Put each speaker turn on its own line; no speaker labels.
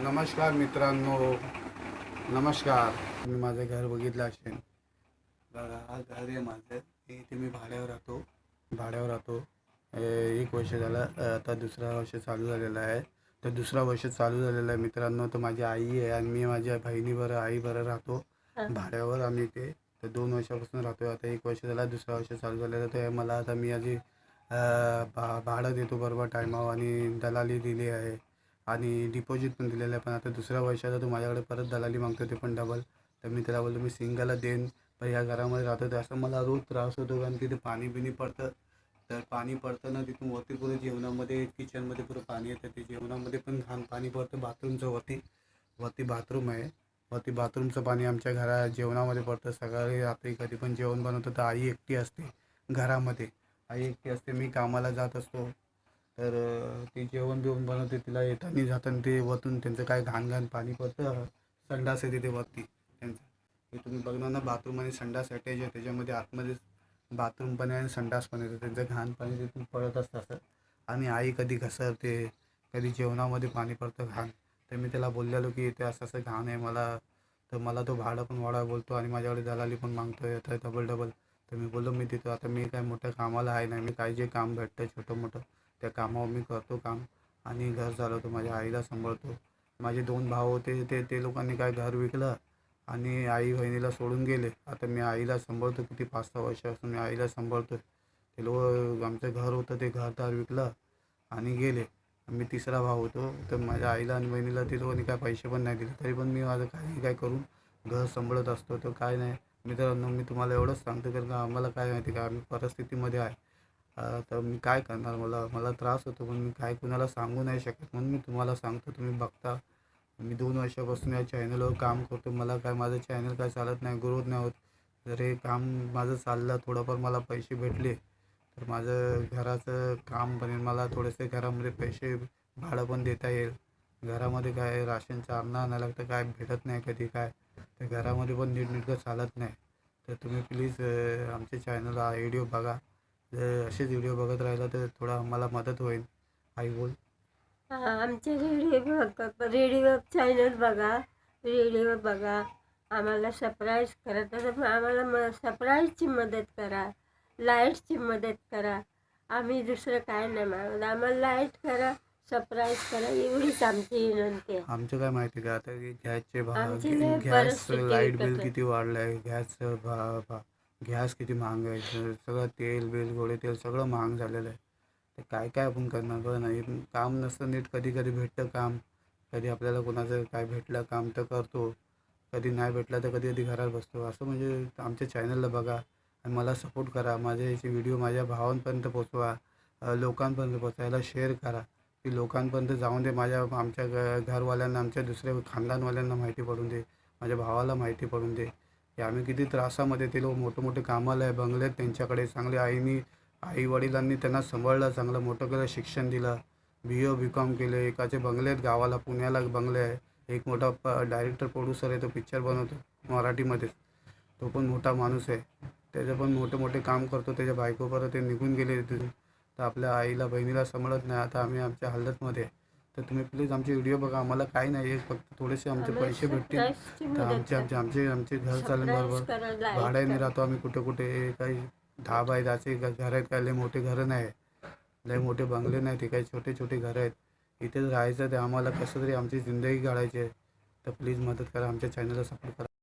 नमस्कार मित्रांनो. नमस्कार. तुम्ही माझं घर बघितलं असेल. बघा हा घर आहे माझं. इथे मी भाड्यावर राहतो. भाड्यावर राहतो. एक वर्ष झालं आता दुसरा वर्ष चालू झालेला आहे. तर दुसरा वर्ष चालू झालेला आहे मित्रांनो. तर माझी आई आहे आणि मी माझ्या बहिणीबरोबर आईबरोबर राहतो. भाड्यावर आम्ही इथे तर दोन वर्षापासून राहतो आता एक वर्ष झाला दुसरा वर्ष चालू झालेलं. तर मला आता मी आधी भा भाडं देतो बरोबर टायमावर आणि दलाली दिली आहे. आणि डिपॉझिट पण दिलेलं आहे. पण आता दुसऱ्या वर्षाचा तो माझ्याकडे परत दलाली मागतो ते पण डबल तर मी त्याला बोललो मी सिंगलला देईन पण ह्या घरामध्ये राहतो तर असं मला रोज त्रास होतो कारण तिथे पाणी बिणी पडतं. तर पाणी पडतं ना तिथून वरती पुढे जेवणामध्ये किचनमध्ये पुरं पाणी येतं. ते जेवणामध्ये पण घाण पाणी पडतं बाथरूमचं वरती वरती बाथरूम आहे. वरती बाथरूमचं पाणी आमच्या घरा जेवणामध्ये पडतं. सकाळी रात्री कधी पण जेवण बनवतं तर आई एकटी असते घरामध्ये. आई एकटी असते मी कामाला जात असतो. तर ती जेवण बिवण बनवते तिला येताना जाताना ते वतून त्यांचं काय घाण घाण पाणी पडतं संडास आहे तिथे वरती त्यांचं. हे तुम्ही बघणार ना बाथरूम आणि संडास अटॅच आहे त्याच्यामध्ये आतमध्ये बाथरूम पण आहे आणि संडास पण येतं त्यांचं घाण पाणी तिथून पडत असतं असं. आणि आई कधी घसरते कधी जेवणामध्ये पाणी पडतं घाण. तर मी त्याला बोललेलो की इथे असं असं घाण आहे मला तर मला तो भाडं पण वाढा बोलतो आणि माझ्याकडे दलाली पण मागतोय आता डबल डबल. तर मी बोललो मी तिथं आता मी काय मोठ्या कामाला आहे नाही मी काय जे काम भेटतं छोटं मोठं त्या कामावर मी करतो काम आणि घर चालवतो माझ्या आईला सांभाळतो. माझे दोन भाऊ होते ते ते लोकांनी काय घर विकलं आणि आई बहिणीला सोडून गेले. आता मी आईला सांभाळतो किती पाच सहा वर्षापासून मी आईला सांभाळतो ते लोक आमचं घर होतं ते घरदार विकलं आणि गेले. मी तिसरा भाऊ होतो तर माझ्या आईला आणि बहिणीला ते लोकांनी काय पैसे पण नाही दिले. तरी पण मी माझं काही काय करून घर सांभाळत असतो तर काय नाही. मित्रांनो मी तुम्हाला एवढंच सांगतो कारण का आम्हाला काय माहिती का आम्ही परिस्थितीमध्ये आहे. तर मी काय करणार? मला मला त्रास होतो पण मी काय कुणाला सांगू नाही शकत. म्हणून मी तुम्हाला सांगतो तुम्ही बघता. मी दोन वर्षापासून या चॅनलवर काम करतो. मला काय माझं चॅनल काय चालत नाही ग्रोथ नाही होत. जर हे काम माझं चाललं थोडंफार मला पैसे भेटले तर माझं घराचं काम बनेल मला थोडेसे घरामध्ये पैसे भाडं पण देता येईल. घरामध्ये काय राशनचं अन्न आणायला लागतं काय भेटत नाही कधी काय. तर घरामध्ये पण नीटनेटकं चालत नाही. तर तुम्ही प्लीज आमच्या चॅनलला व्हिडिओ बघा. जर असेच व्हिडिओ बघत राहिला तर थोडा आम्हाला मदत होईल. आई बोल.
हा, आमचे रेडिओ बघा रेडिओ चॅनल बघा. रेडिओ बघा. आम्हाला सरप्राईज करा. तर आम्हाला म सरप्राईजची मदत करा. लाईटची मदत करा. आम्ही दुसरं काय नाही मागत. आम्हाला लाइट करा सरप्राईज करा. एवढीच आमची विनंती आहे.
आमचं काय माहिती का? आता गॅसचे भाव
आमची लय
गॅस
परिस्थिती
लाइट बिल. किती वाढलं आहे गॅस भा भा गॅस किती महाग आहे सगळं तेल बिल गोळे तेल सगळं महाग झालेलं आहे. तर काय काय आपण करणार? बरं नाही काम नसतं नीट कधी कधी भेटतं काम. कधी आपल्याला कोणाचं काय भेटलं काम तर करतो. कधी नाही भेटलं तर कधी कधी घरात बसतो. असं म्हणजे आमच्या चॅनलला बघा आणि मला सपोर्ट करा. माझे याचे व्हिडिओ माझ्या भावांपर्यंत पोचवा. लोकांपर्यंत पोचायला शेअर करा. की लोकांपर्यंत जाऊन दे. माझ्या आमच्या घरवाल्यांना आमच्या दुसऱ्या खानदानवाल्यांना माहिती पडून दे. माझ्या भावाला माहिती पडून दे. हे आम्ही किती त्रासामध्ये ते लोक मोठे मोठे कामाला आहे बंगले आहेत त्यांच्याकडे चांगले आईनी आई वडिलांनी त्यांना सांभाळलं चांगलं मोठं केलं शिक्षण दिलं. बी ओ बी कॉम केले एकाचे बंगले आहेत गावाला पुण्याला बंगले आहे. एक मोठा प डायरेक्टर प्रोड्युसर आहे तो पिक्चर बनवतो मराठीमध्येच. तो पण मोठा माणूस आहे. त्याचं पण मोठे मोठे काम करतो त्याच्या बायको ते निघून गेले तिथून. तर आपल्या आईला बहिणीला सांभाळत नाही. आता आम्ही आमच्या हालतमध्ये आहे. तर तुम्ही प्लीज आमचे व्हिडिओ बघा. आम्हाला काही नाही. आहे फक्त थोडेसे आमचे पैसे भेटतील. तर आमचे आमचे आमचे आमचे घर चालेल बरोबर भाड्याने. राहतो. आम्ही कुठे कुठे काही बाय दहाचे घ- घर आहेत काय लय मोठे घरं नाही. लय मोठे बंगले नाही ते काही छोटे छोटे घरं आहेत. इथेच राहायचं ते आम्हाला कसं तरी आमची जिंदगी काढायची आहे. तर प्लीज मदत करा. आमच्या चॅनलला सपोर्ट करा.